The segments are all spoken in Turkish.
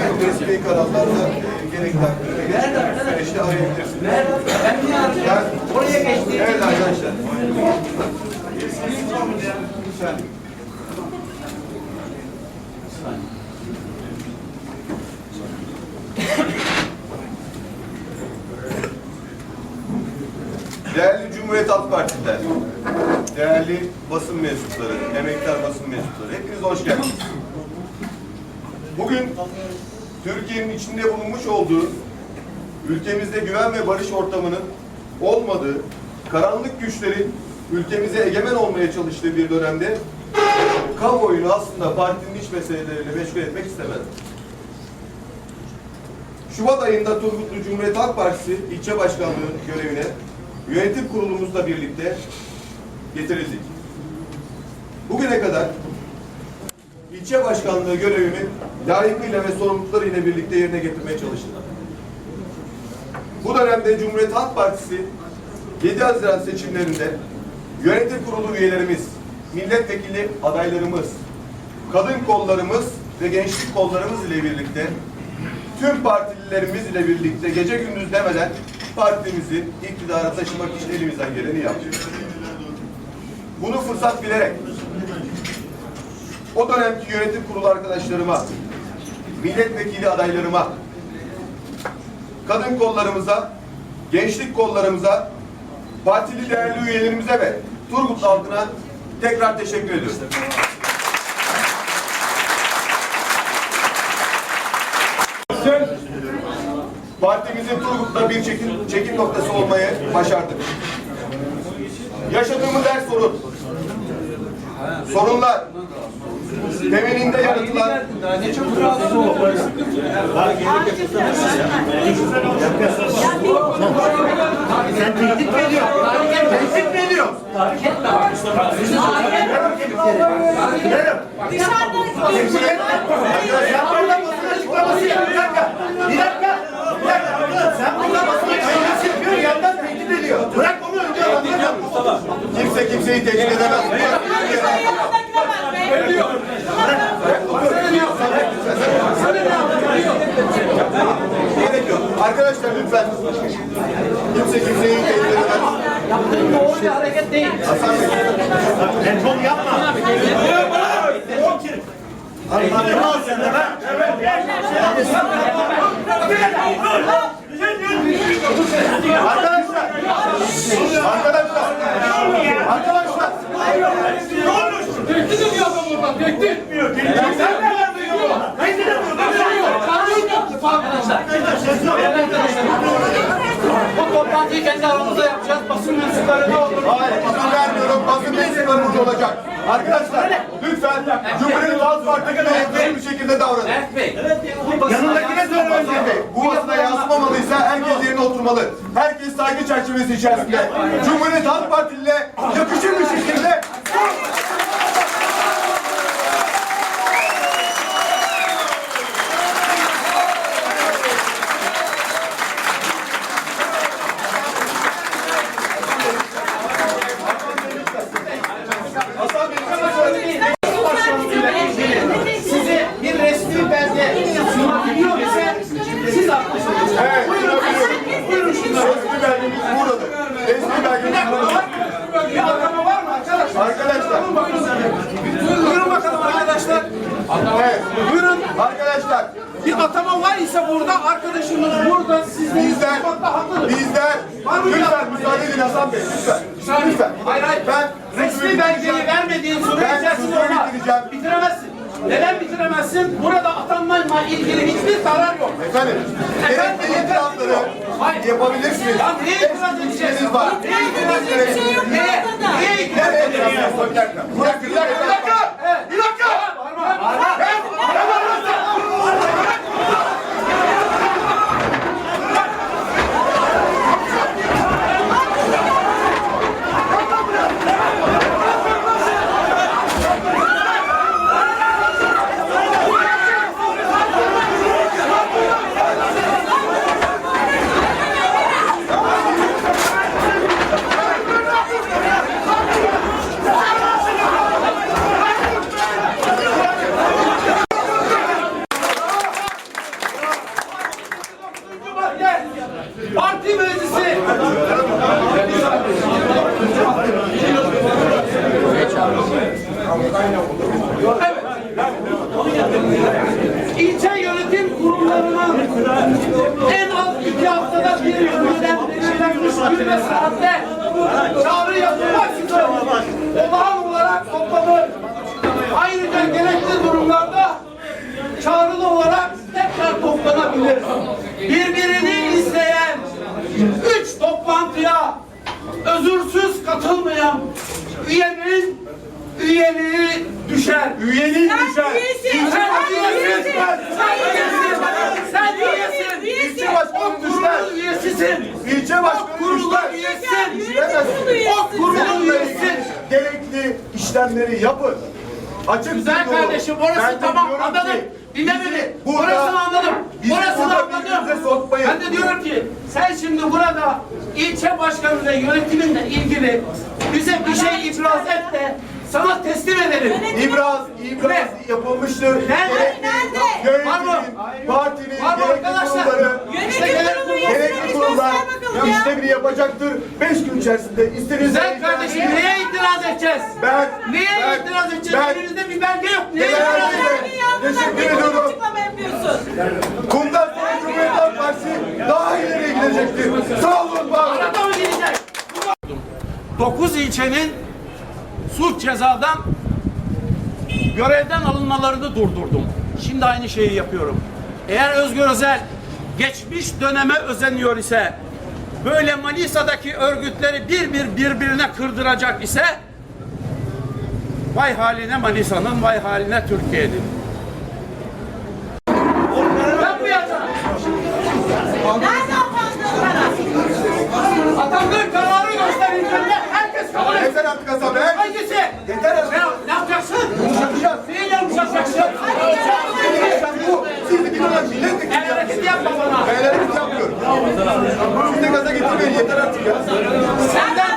resmi kararlarla e, gerekli süreçte arayabilirsiniz. Ben niye arayacağım? Ben- Oraya geçti. Evet arkadaşlar. Değerli Cumhuriyet Halk Partililer, değerli basın mensupları, emektar basın mensupları, hepiniz hoş geldiniz. Bugün Türkiye'nin içinde bulunmuş olduğu, ülkemizde güven ve barış ortamının olmadığı, karanlık güçlerin ülkemize egemen olmaya çalıştığı bir dönemde kamuoyunu aslında partinin iç meseleleriyle meşgul etmek istemez. Şubat ayında Turgutlu Cumhuriyet Halk Partisi ilçe başkanlığı görevine yönetim kurulumuzla birlikte getirildik. Bugüne kadar ilçe başkanlığı görevimi layıkıyla ve sorumluluklarıyla birlikte yerine getirmeye çalıştım. Bu dönemde Cumhuriyet Halk Partisi 7 Haziran seçimlerinde yönetim kurulu üyelerimiz, milletvekili adaylarımız, kadın kollarımız ve gençlik kollarımız ile birlikte tüm partililerimiz ile birlikte gece gündüz demeden partimizi iktidara taşımak için elimizden geleni yaptık. Bunu fırsat bilerek o dönemki yönetim kurulu arkadaşlarıma, milletvekili adaylarıma, kadın kollarımıza, gençlik kollarımıza, partili değerli üyelerimize ve Turgut halkına tekrar teşekkür ediyorum. Partimizin Turgut'ta bir çekim, çekim noktası olmayı başardık. Yaşadığımız her sorun, sorunlar, temelinde yaratılan ne çok rahatsız oldu. Sen tehdit mi ediyorsun? Tehdit mi ediyorsun? Sen burada basın açıklaması yap. Bir dakika. Bir dakika. Bir dakika. Sen burada basın açıklaması yapıyorsun. Yandan tehdit ediyor. Bırak onu önce kimse kimseyi tehdit edemez. Gerek yok. Arkadaşlar lütfen. Kimse kimseyi tehdit edemez. Yaptığın doğru bir hareket değil. Hasan Bey. Telefon yapma. Anlatma al sen de be. Arkadaşlar. Arkadaşlar. Arkadaşlar. Tehdit ediyor adam burada, tehdit. Sen nereden duyuyor bu? Tehdit ediyor. Kanun yaptı arkadaşlar. Bu toplantıyı kendi aramızda yapacağız. Basın mensupları ne olur? Hayır, izin vermiyorum. Burada olacak. Arkadaşlar, lütfen Cumhuriyet Halk Partisi'ne etkili bir şekilde davranın. Yanındakine söyle Basın Bey. Bu basına yansımamalıysa herkes yerine oturmalı. Herkes saygı çerçevesi içerisinde. Cumhuriyet Halk Partisi'yle yakışır bir şekilde Hasan Bey, sana söyleyeyim. Size bir resmi belge sunabiliyor ise siz haklısınız. Evet, buyurun. Buyurun şunlar. Resmi belgemiz buradadır. Resmi belgemiz buradadır. Bir atama var mı arkadaşlar? Arkadaşlar, Buyurun bakalım arkadaşlar. evet. Buyurun arkadaşlar. Bir atama var ise burada arkadaşımız burada sizden Bizler, bizler, lütfen müsaade edin Hasan Bey, lütfen. Lütfen. Hayır hayır. Ben Resmi belgeyi vermediğin süre Ben içerisinde sözümü olmaz. Bitiremezsin. Neden bitiremezsin? Burada atanmayla ilgili hiçbir zarar yok. Efendim, gerekli itirafları Hayır. yapabilirsiniz. Ya neye itiraz edeceğiz? Hepsiniz var. Neye itiraz edeceğiz? Neye? Neye itiraz itiraz Bir dakika. Bir dakika. Bir dakika. Bir dakika. İlçe yönetim kurumlarının en az iki haftada bir günden belirlenmiş gün ve saatte çağrı yapılmak üzere olağan olarak toplanır. Ayrıca gerekli durumlarda çağrılı olarak düşer. Üyeliğin düşer. Sen üyesin. Sen üyesin. Sen üyesin. İlçe başkanı kurulun üyesisin. İlçe O başkanı kurulun düşer. üyesisin. O kurulun üyesisin. Gerekli işlemleri yapın. Açık Güzel söylüyorum. kardeşim orası Ben de tamam diyorum anladım. ki, Dinle bizi beni. burada- Orasını anladım. bizi Orasını burada anladım. birbirimize sokmayın. Ben de diyorum ki sen şimdi burada ilçe başkanı ve yönetiminle ilgili bize bir şey ipraz et de sana teslim edelim. İbraz, ibraz yapılmıştır. Nerede? Gerekli Nerede? Var mı? Yönetimin, partinin Var mı gerekli arkadaşlar? kurulları, İşte gerekli gerekli kurullar işlemini yapacaktır. Beş gün içerisinde istediğiniz Güzel kardeşim neye itiraz edeceğiz? Ben, Neye ben, itiraz edeceğiz? ben- Elinizde bir belge yok. Neye Ben- itiraz edeceğiz? Teşekkür ediyorum. Açıklama yapıyorsun. Bundan sonra Cumhuriyet Halk Partisi daha ileriye gidecektir. Sağ olun, var olun. Mı gidecek? 9 ilçenin suç cezadan görevden alınmalarını durdurdum. Şimdi aynı şeyi yapıyorum. Eğer Özgür Özel geçmiş döneme özeniyor ise böyle Manisa'daki örgütleri bir bir birbirine kırdıracak ise vay haline Manisa'nın vay haline Türkiye'nin. Atandığı kararı gösterince herkes kabul etsin. Yeter artık Hasan Bey. Hangisi? Yeter artık. Ne, ne yapacaksın? Yapacağız. Neyi yapacaksın? Bu siz bir dönem milletvekili El hareketi yapma bana. Ben hareket yapmıyorum. Siz de gaza getirmeyin yeter artık ya. Senden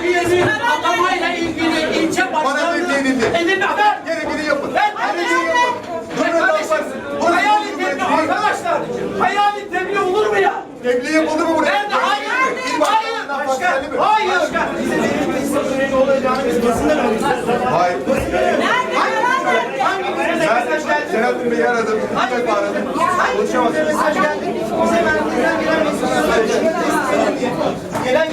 bu üyenin atamayla ilgili ilçe Bana başkanının bekleyin dedi. elini ver. Gerekeni yapın. Ben Gerekeni yapın. Cumhuriyet Halk kardeşim, Partisi. Burası hayali Cumhuriyet tebliğ değil. arkadaşlar. Hayali tebliğ olur mu ya? Tebliğ yapıldı mı buraya? Nerede? Hayır. İl Hayır. bahsedelim mi? Hayır. Hayır. Nerede? Para nerede? Ben Selahattin Bey'i aradım. Bir defa aradım. Konuşamadım. Bize merkezden gelen mesajlar gelen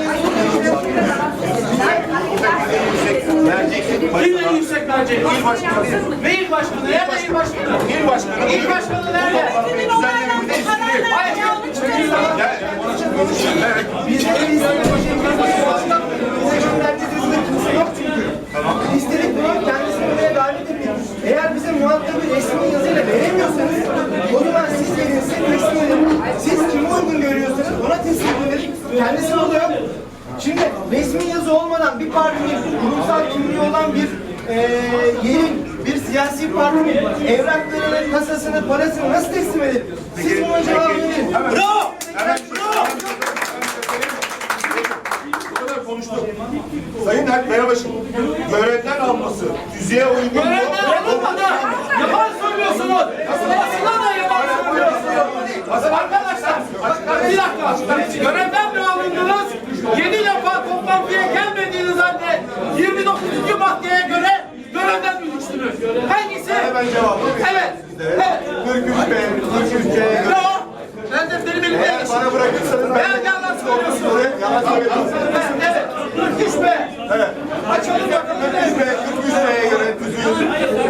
Kim en yüksek verecek? İl başkanı. Ne il başkanı? Nerede il başkanı? İl başkanı. İl başkanı nerede? Hayır. yok çünkü. İstedik bunu kendisini buraya davet ettik. Eğer bize muhatabı resmi yazıyla veremiyorsanız o zaman siz verin, size teslim edin. Siz kimi uygun görüyorsanız ona teslim edin. Kendisi oluyor. Şimdi resmi yazı olmadan bir partinin kurumsal kimliği olan eee yerin, bir siyasi partinin evraklarını, kasasını, parasını nasıl teslim edin? Siz buna cevap verin. Bravo! Evet, bravo. Konuştuk. Sayın Alp Kayabaş'ın görevden alması, düzeye uygun mu? Görevden alınmadı. Yalan söylüyorsunuz. Basına da yalan söylüyorsunuz. Arkadaşlar, bir dakika. Görevden mi alındınız? Yedi defa toplantıya gelmediğiniz halde 29. maddeye göre Hangisi? Hemen cevabı Evet. Evet. 43 B, 43 C'ye Ne göre. o? Ben de benim elimde. Eğer bana bırakırsanız Ben yalan söylüyorsun. Oraya yalan söylüyorsunuz. Evet. 43 be. Evet. Açalım bakalım. 43 B, 43 B'ye göre düzgün